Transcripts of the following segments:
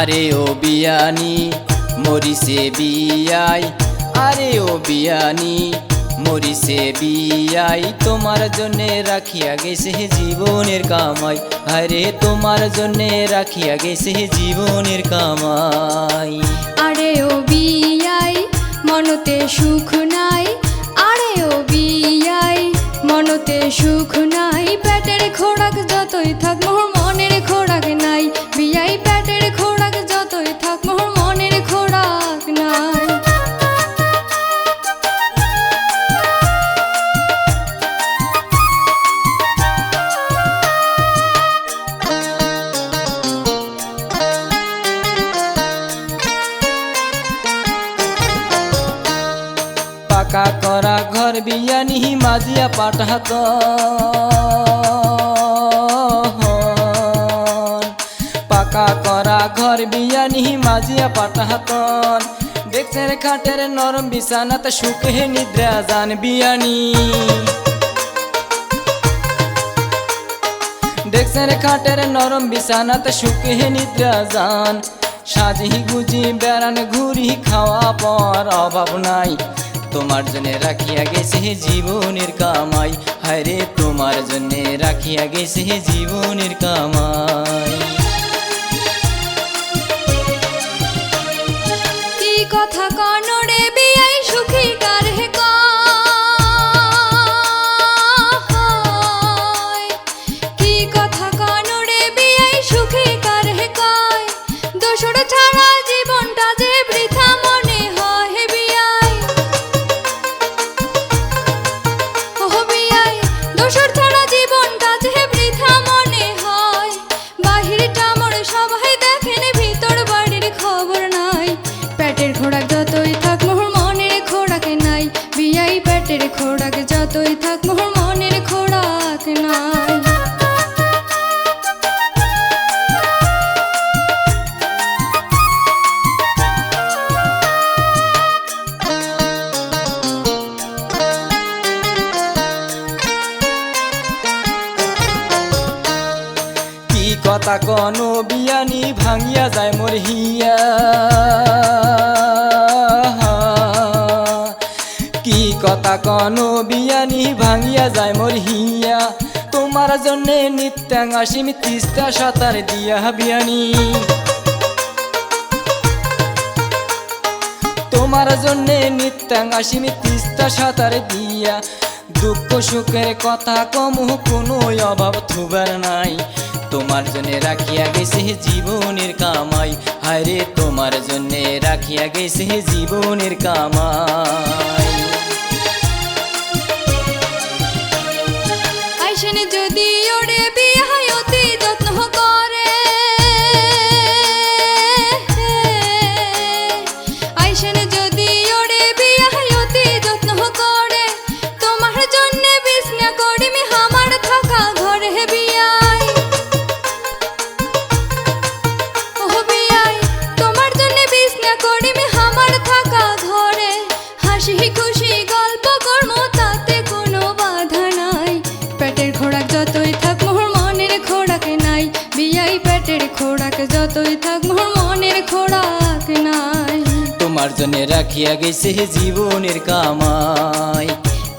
আরে ও বিয়ানি মরিসে বিয়াই। আরে ও বিয়ানি মরিসে বিয়াই। তোমার জন্যে রাখিয়া গেছে জীবনের কামাই। আরে তোমার জন্যে রাখিয়া গেছে জীবনের কামাই। আরে ও বিয়াই, মনতে সুখ নাই। আরে ও বিয়াই, মনতে সুখ পাকা করা ঘর, বিয়ানি, মাজিয়া পাঠাত পাকা করা ঘর, বিয়ানি, মাজিয়া পাঠাতন দেখছেন খাটের নরম বিছানাতে সুখে নিদ্রা যান বিয়ানি। দেখছেন খাটের নরম বিছানাতে সুখে নিদ্রা যান। সাজি গুজি, বেড়ান, ঘুরি, খাওয়া পর অভাব নাই। তোমার জন্য রাখিয়া গেছে জীবনের কামাই। হায়রে তোমার জন্য রাখিয়া গেছে জীবনের কামাই। কি কথা কনরে বিয়াই সুখী কার হে কি কথা কনরে বিয়াই সুখী কার হে ছাড়া কি কথা কন? বিয়ানি ভাঙিয়া যায় মোর হিয়া। কি কথা কন? বিয়ানি ভাঙিয়া যায় মোর হিয়া। তোমার জন্যে নিত্যাং আসিম তিস্তা সাঁতার দিয়া বিয়ানি। তোমার জন্যে নিত্যাং আসিম তিস্তা সাঁতার দিয়া। দুঃখ সুখের কথা কমু কোনো অভাব থুবার নাই। তোমার জন্য রাখিয়া গেছে জীবনের কামাই। হায়রে তোমার জন্যে রাখিয়া গেছে জীবনের কামাই। হাসি খুশি গল্প কর্ম তাতে কোনো বাধা নাই। পেটের খোরাক যতই থাক মোর মনের খোরাক নাই। বিয়াই পেটের খোরাক যতই থাক মোর মনের খোরাক নাই। তোমার জন্যে রাখিয়া গেছে জীবনের কামাই।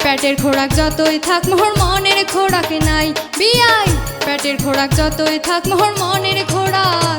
পেটের খোরাক যতই থাক মোর মনের খোরাক নাই। বিয়াই পেটের খোরাক যতই থাক মোর মনের খোরাক